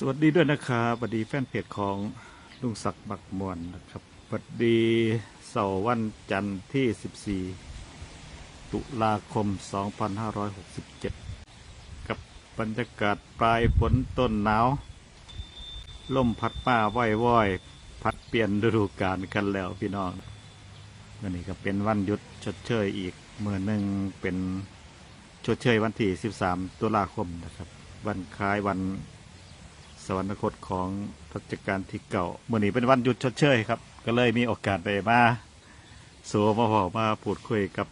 สวัสดีด้วยนะครับสวัสดีแฟนเพจของลุงศักดิ์บักมวนนะครับสวัสดีเสาร์วันจันทร์ที่ 14 ตุลาคม 2567 กับบรรยากาศปลายฝนต้นหนาวลมพัดมาว่อยว่อยๆพัดเปลี่ยนฤดูกาลกันแล้วพี่น้องวันนี้ก็เป็นวันหยุดชดเชยอีกเมื่อหนึ่งเป็นชดเชยวันที่ 13 ตุลาคมนะครับ วันคล้ายวัน สวรรคตของรัชกาลที่เก่าเมื่อนี้เป็นวันหยุดชดเชยครับ ก็เลยมีโอกาสได้มาโซมาพอมาพูดคุยกับ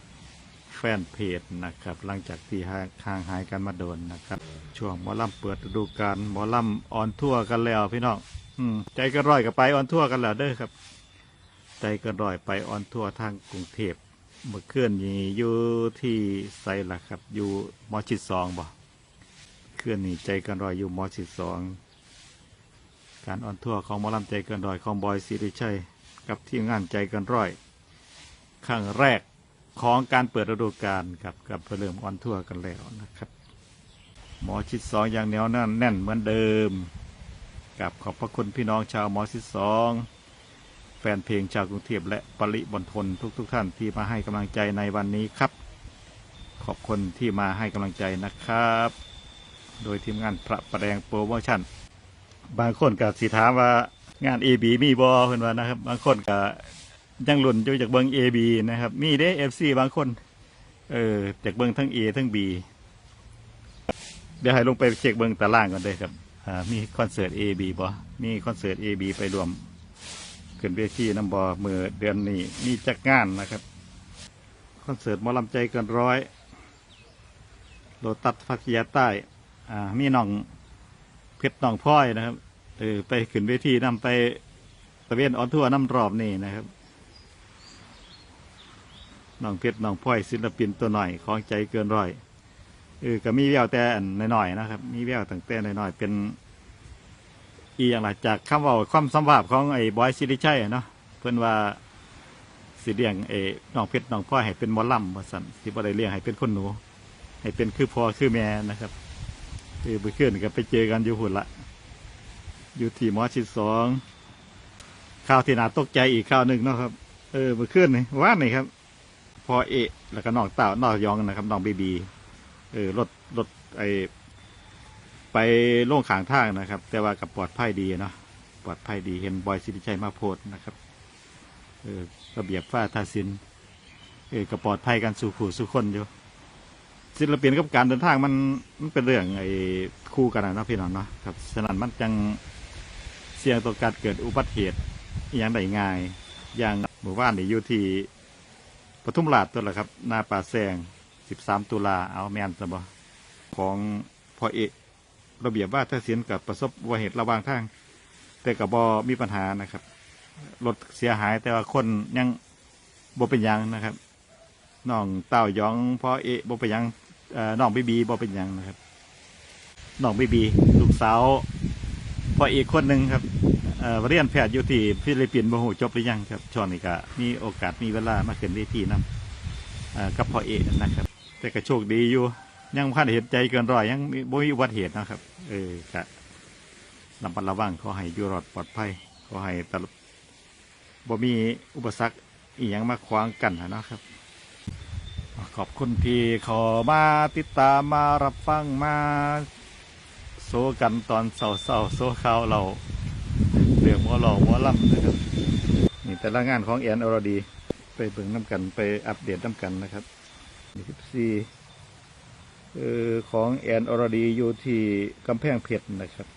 แฟนเพจนะครับ หลังจากที่ห่างหายกันมาโดนนะครับ ช่วงหมอลำเปิดฤดูกาลหมอลำออนทั่วกันแล้วพี่น้องอืมใจกันร้อยกับไปออนทั่วกันแล้วเด้อครับ ใจกันร้อยไปออนทั่วทางกรุงเทพเมื่อคืนนี้อยู่ที่ไซล่ะครับ อยู่มอชิดสองบ่เคลื่อนนี้ใจกันร้อยอยู่มอชิดสอง การออนทัวร์ของมอลำใจเกินร้อยของบอยสิริชัย กับทีมงานใจเกินร้อยครั้งแรกของการเปิดฤดูกาลกับกับเริ่มออนทัวร์กันแล้วนะครับ หมอชิดสองอย่างเหนียวแน่นแน่นเหมือนเดิมกับขอบพระคุณพี่น้องชาวหมอชิดสองแฟนเพลงชาวกรุงเทพและปริมณฑลทุกๆทท่านที่มาให้กำลังใจในวันนี้ครับ ขอบคุณที่มาให้กำลังใจนะครับ โดยทีมงานพระประแดงโปรโมชั่น บางคนก็สิถามว่างาน AB มีบอเพิ่อนว่านะครับ บางคนก็ยังหลุ่นอยู่จากเบิง AB นะครับ มีเด้ FC บางคน เออจากเบิงทั้ง A ทั้ง B เดี๋ยวให้ลงไปเช็คเบิงตารางก่อนเลยครับอ่ามีคอนเสิร์ต AB บอมีคอนเสิร์ต AB ไปรวมขึ้นเวทีน้ำบอเมื่อเดือนนี้มีจักงานนะครับคอนเสิร์ตมอลำใจเกินร้อยโลตัสพัทยาใต้อ่ามีน้อง เพชรหนองพ้อยนะครับเออไปขึ้นเวทีนำไปตะเวนออนทัวร์น้ำรอบนี่นะครับน้องเพชรหนองพ้อยศิลปินตัวหน่อยของใจเกินร้อยเออก็มีแววแต่อันน้อยๆนะครับ มีแววตั้งแต่น้อยๆเป็น อีอย่างไรจากคำว่าความสัมภาษณ์ของไอ้บอยซิริชัยเนาะเพื่อนว่าสิเลี้ยงไอ้น้องเพชรน้องพ้อยให้เป็นมอลำมาสันที่บ่ได้เลี้ยงให้เป็นคนหนู ให้เป็นคือพ่อคือแม่นะครับ คือไปขึ้นก็ไปเจอกันอยู่หุ่นละ อยู่ที่มอชิดสองข่าวที่น่าตกใจอีกข่าวหนึ่งเนาะครับ เออเมื่อนนี่ว่านี่ครับ พอเอะแล้วก็น้องเต่าน้องยองนะครับน้องบีบี เออรถรถไอไปโล่งขางทางนะครับ แต่ว่ากับปลอดภัยดีเนาะปลอดภัยดีเห็นบอยสิริชัยมาโพสนะครับ เออระเบียบฝ้าทาสิน เออก็ปลอดภัยกันสู่ผู้สู่คนอยู่ ศิลปินกับการเดินทางมันมันเป็นเรื่องไอ้คู่กันนะพี่น้องเนาะครับฉะนั้นมันจังเสี่ยงต่อการเกิดอุบัติเหตุอย่างใดง่าย อย่างหมู่บ้านนี่อยู่ที่ปทุมราชตัวละครับหนาป่าแซง 13 ตุลาเอาแมนสบของพอเอกระเบียบว่าถ้าเสียนกับประสบอุบัติเหตุระหว่างทาง แต่กับบอมีปัญหานะครับรถเสียหายแต่ว่าคนยังบ่เป็นยังนะครับน้องเต้ายองพอเอะบ่เป็นยัง น้องบีบีบ่เป็นยังนะครับน้องบีบีลูกสาวพอเอกคนหนึ่งครับเรียนแพทย์อยู่ที่ฟิลิปปินส์บ่ฮู้จบหรือยังครับช่วงนี้ก็มีโอกาสมีเวลามาขึ้นเวทีนํเอ่อกับพอเอกนะครับ แต่ก็โชคดีอยู่ ยังพันเห็นใจเกินร้อยยังมีบ่มีอุบัติเหตุนะครับ เออก็ระมัดระวังขอให้อยู่รอดปลอดภัยขอให้ตลบ่มีอุปสรรคอีหยังมาขวางกันนะครับ ขอบคุณที่ขอมาติดตามมารับฟังมาโซกันตอนเสาเสาๆโซข่าวเราเรื่องหมอหลอกหมอลำนะครับนี่แต่ละงานของแอนอรดี ไปเบิ่งน้ำกันไปอัปเดตน้ำกันนะครับนี่14เอ่อของแอนอรดีอยู่ที่กำแพงเพชรนะครับ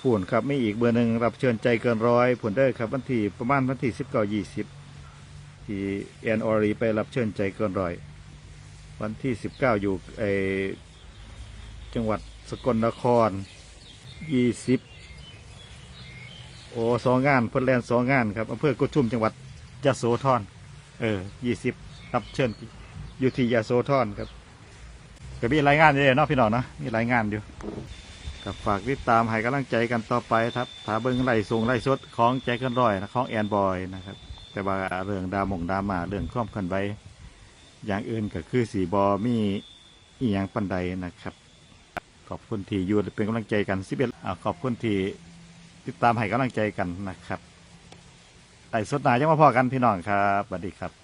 ผุ่นครับไม่อีกเบอร์หนึ่งรับเชิญใจเกินร้อยผุ่นได้ครับวันที่ประมาณวันที่สิบเก้ายี่สิบที่แอนอรดีไปรับเชิญใจเกินร้อย วันที่ 19 อยู่ไอจังหวัดสกลนคร 20 โอ้สองงานเพิ่นแลนสองงานครับอำเภอกุชุมจังหวัดยะโสธรเออ 20 รับเชิญอยู่ที่ยะโสธรครับก็มีรายงานอยู่เนาะพี่น้องเนาะมีรายงานอยู่กับฝากติดตามให้กำลังใจกันต่อไปครับถาเบิ้งไล่ส่งไล่สดของแจ็คกันร้อยนะของแอนบอยนะครับ แต่ว่าเรื่องดามงดรามาเรื่องข้อมขันไว้ อย่างอื่นก็คือสีบอมีอีหยังปันใดนะครับ ขอบคุณที่อยู่เป็นกำลังใจกันสิบเอ็ดขอบคุณที่ติดตามให้กำลังใจกันนะครับไอ้สดหนายังมาพอกันพี่น้องครับสวัสดีครับ